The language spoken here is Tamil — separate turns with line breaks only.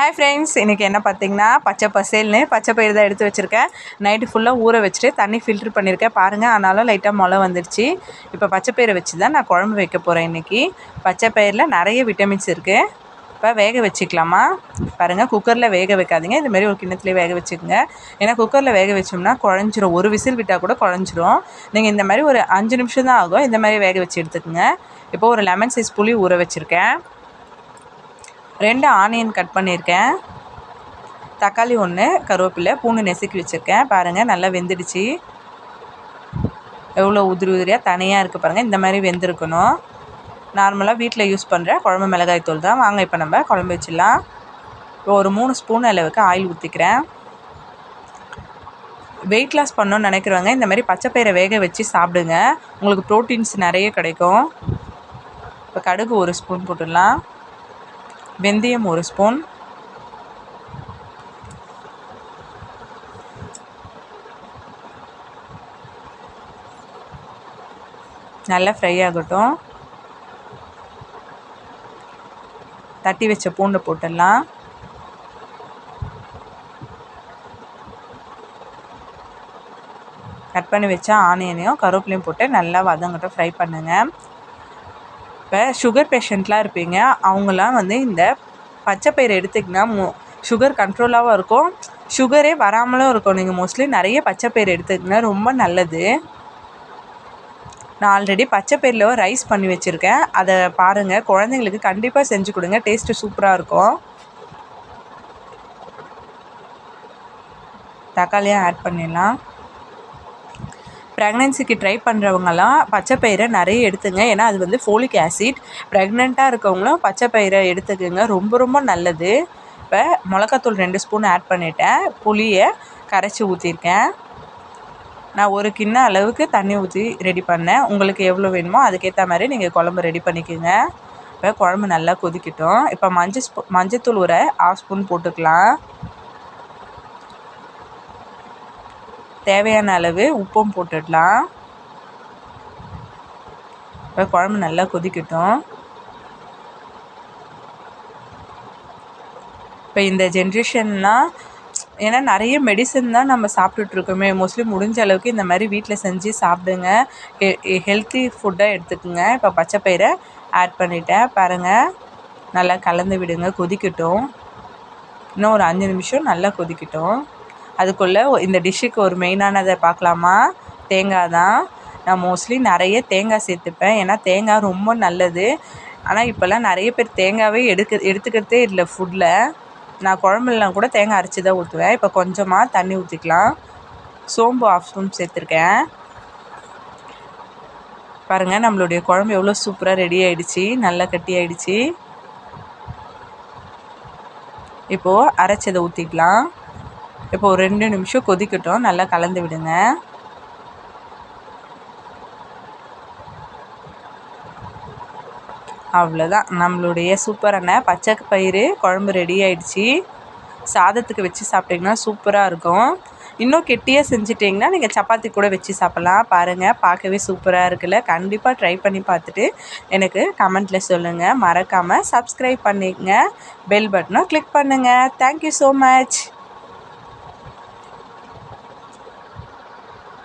ஹாய் ஃப்ரெண்ட்ஸ் இன்றைக்கி என்ன பார்த்தீங்கன்னா பச்சை பசேல்னு பச்சை பயிர் தான் எடுத்து வச்சுருக்கேன். நைட்டு ஃபுல்லாக ஊற வச்சுட்டு தண்ணி ஃபில்ட்ரு பண்ணியிருக்கேன் பாருங்கள் ஆனாலும் லைட்டாக முளை வந்துடுச்சு இப்போ பச்சை பயிரை வச்சு தான் நான் குழம்பு வைக்க போகிறேன் இன்றைக்கி பச்சை பயிரில் நிறைய விட்டமின்ஸ் இருக்குது இப்போ வேக வச்சுக்கலாமா? பாருங்கள் குக்கரில் வேக வைக்காதீங்க. இதுமாரி ஒரு கிண்ணத்துலேயே வேக வச்சுக்கோங்க. ஏன்னா குக்கரில் வேக வச்சோம்னா குழஞ்சிரும். ஒரு விசில் விட்டால் கூட குழஞ்சிரும். நீங்கள் இந்த மாதிரி ஒரு அஞ்சு நிமிஷம் தான் ஆகும். இந்த மாதிரி வேக வச்சு எடுத்துக்கோங்க. இப்போ ஒரு லெமன் சைஸ் புளி ஊற வச்சுருக்கேன். ரெண்டு ஆனியன் கட் பண்ணியிருக்கேன். தக்காளி ஒன்று கருவேப்பிலை பூண்டு நெசுக்கி வச்சுருக்கேன். பாருங்கள் நல்லா வெந்துடுச்சு. எவ்வளோ உதிரி உதிரியாக தனியாக இருக்குது பாருங்கள் இந்த மாதிரி வெந்திருக்கணும். நார்மலாக வீட்டில் யூஸ் பண்ணுற குழம்பு மிளகாய் தூள் தான். வாங்க இப்போ நம்ம குழம்பு வச்சிடலாம். ஒரு மூணு ஸ்பூன் அளவுக்கு ஆயில் ஊற்றிக்கிறேன் வெயிட் லாஸ் பண்ணணும்னு நினைக்கிறவங்க இந்த மாதிரி பச்சைப்பயிரை வேக வச்சு சாப்பிடுங்க. உங்களுக்கு ப்ரோட்டீன்ஸ் நிறைய கிடைக்கும். இப்போ கடுகு ஒரு ஸ்பூன் போட்டுடலாம். வெந்தயம் ஒரு ஸ்பூன். நல்லா ஃப்ரை ஆகட்டும். தட்டி வச்ச பூண்டை போட்டுடலாம். கட் பண்ணி வச்சா ஆனியனையும் கருவேப்பிலையும் போட்டு நல்லா வதங்கட்டும். ஃப்ரை பண்ணுங்கள் இப்போ சுகர் பேஷண்ட்லாம் இருப்பீங்க. அவங்களாம் வந்து இந்த பச்சை பயிரை எடுத்திங்கன்னா மோ சுகர் கண்ட்ரோலாகவும் இருக்கும். சுகரே வராமலும் இருக்கும். நீங்கள் மோஸ்ட்லி நிறைய பச்சை பயிர் எடுத்துக்கங்க ரொம்ப நல்லது. நான் ஆல்ரெடி பச்சை பயிரில் ரைஸ் பண்ணி வச்சுருக்கேன். அதை பாருங்கள் குழந்தைங்களுக்கு கண்டிப்பாக செஞ்சு கொடுங்க. டேஸ்ட்டு சூப்பராக இருக்கும். தக்காளியாக ஆட் பண்ணிடலாம். ப்ரெக்னென்சிக்கு ட்ரை பண்ணுறவங்கலாம் பச்சை பயிரை நிறைய எடுத்துங்க. ஏன்னா அது வந்து ஃபோலிக் ஆசிட் ப்ரெக்னெண்ட்டாக இருக்கவங்களும் பச்சை பயிரை எடுத்துக்கோங்க. ரொம்ப ரொம்ப நல்லது. இப்போ மிளகாத்தூள் ரெண்டு ஸ்பூன் ஆட் பண்ணிவிட்டேன் புளியை கரைச்சி ஊற்றிருக்கேன் நான் ஒரு கிண்ண அளவுக்கு தண்ணி ஊற்றி ரெடி பண்ணேன். உங்களுக்கு எவ்வளோ வேணுமோ அதுக்கேற்ற மாதிரி நீங்கள் குழம்பு ரெடி பண்ணிக்கோங்க. இப்போ குழம்பு நல்லா கொதிக்கட்டும். இப்போ மஞ்சள் ஸ்பூ மஞ்சத்தூள் ஒரு ஆஃப் ஸ்பூன் போட்டுக்கலாம். தேவையான அளவு உப்பும் போட்டுடலாம். இப்போ குழம்பு நல்லா கொதிக்கட்டும். இப்போ இந்த ஜென்ரேஷன்லாம் ஏன்னா நிறைய மெடிசன் தான் நம்ம சாப்பிட்டுட்ருக்கோமே. மோஸ்ட்லி முடிஞ்ச அளவுக்கு இந்த மாதிரி வீட்டில் செஞ்சு சாப்பிடுங்க. ஹெ ஹெல்த்தி ஃபுட்டாக எடுத்துக்கோங்க. இப்போ பச்சை பயிரை ஆட் பண்ணிவிட்டேன் பாருங்கள் நல்லா கலந்து விடுங்க. கொதிக்கட்டும். இன்னும் ஒரு அஞ்சு நிமிஷம் நல்லா கொதிக்கட்டும். அதுக்குள்ளே இந்த டிஷ்ஷுக்கு ஒரு மெயினானதை பார்க்கலாமா? தேங்காய் தான். நான் மோஸ்ட்லி நிறைய தேங்காய் சேர்த்துப்பேன். ஏன்னா தேங்காய் ரொம்ப நல்லது. ஆனால் இப்போல்லாம் நிறைய பேர் தேங்காவே எடுக்க எடுத்துக்கிறதே இல்லை ஃபுட்டில் நான் குழம்புலாம் கூட தேங்காய் அரைச்சி தான் ஊற்றுவேன் இப்போ கொஞ்சமாக தண்ணி ஊற்றிக்கலாம் சோம்பு ஆஃப் ஸ்பூன் சேர்த்துருக்கேன். பாருங்கள் நம்மளுடைய குழம்பு எவ்வளோ சூப்பராக ரெடி ஆகிடுச்சி நல்லா கட்டி ஆகிடுச்சி இப்போது அரைச்சதை ஊற்றிக்கலாம் இப்போ ஒரு ரெண்டு நிமிஷம் கொதிக்கட்டும். நல்லா கலந்து விடுங்க. அவ்வளோதான் நம்மளுடைய சூப்பரான பச்சை பயிறு குழம்பு ரெடி ஆயிடுச்சு. சாதத்துக்கு வச்சு சாப்பிட்டிங்கன்னா சூப்பராக இருக்கும். இன்னும் கெட்டியாக செஞ்சிட்டிங்கன்னா நீங்கள் சப்பாத்தி கூட வச்சு சாப்பிட்லாம். பாருங்கள் பார்க்கவே சூப்பராக இருக்குல்ல. கண்டிப்பாக ட்ரை பண்ணி பார்த்துட்டு எனக்கு கமெண்ட்டில் சொல்லுங்கள் மறக்காமல் சப்ஸ்கிரைப் பண்ணிக்கங்க. பெல் பட்டனும் கிளிக் பண்ணுங்கள் தேங்க்யூ ஸோ மச்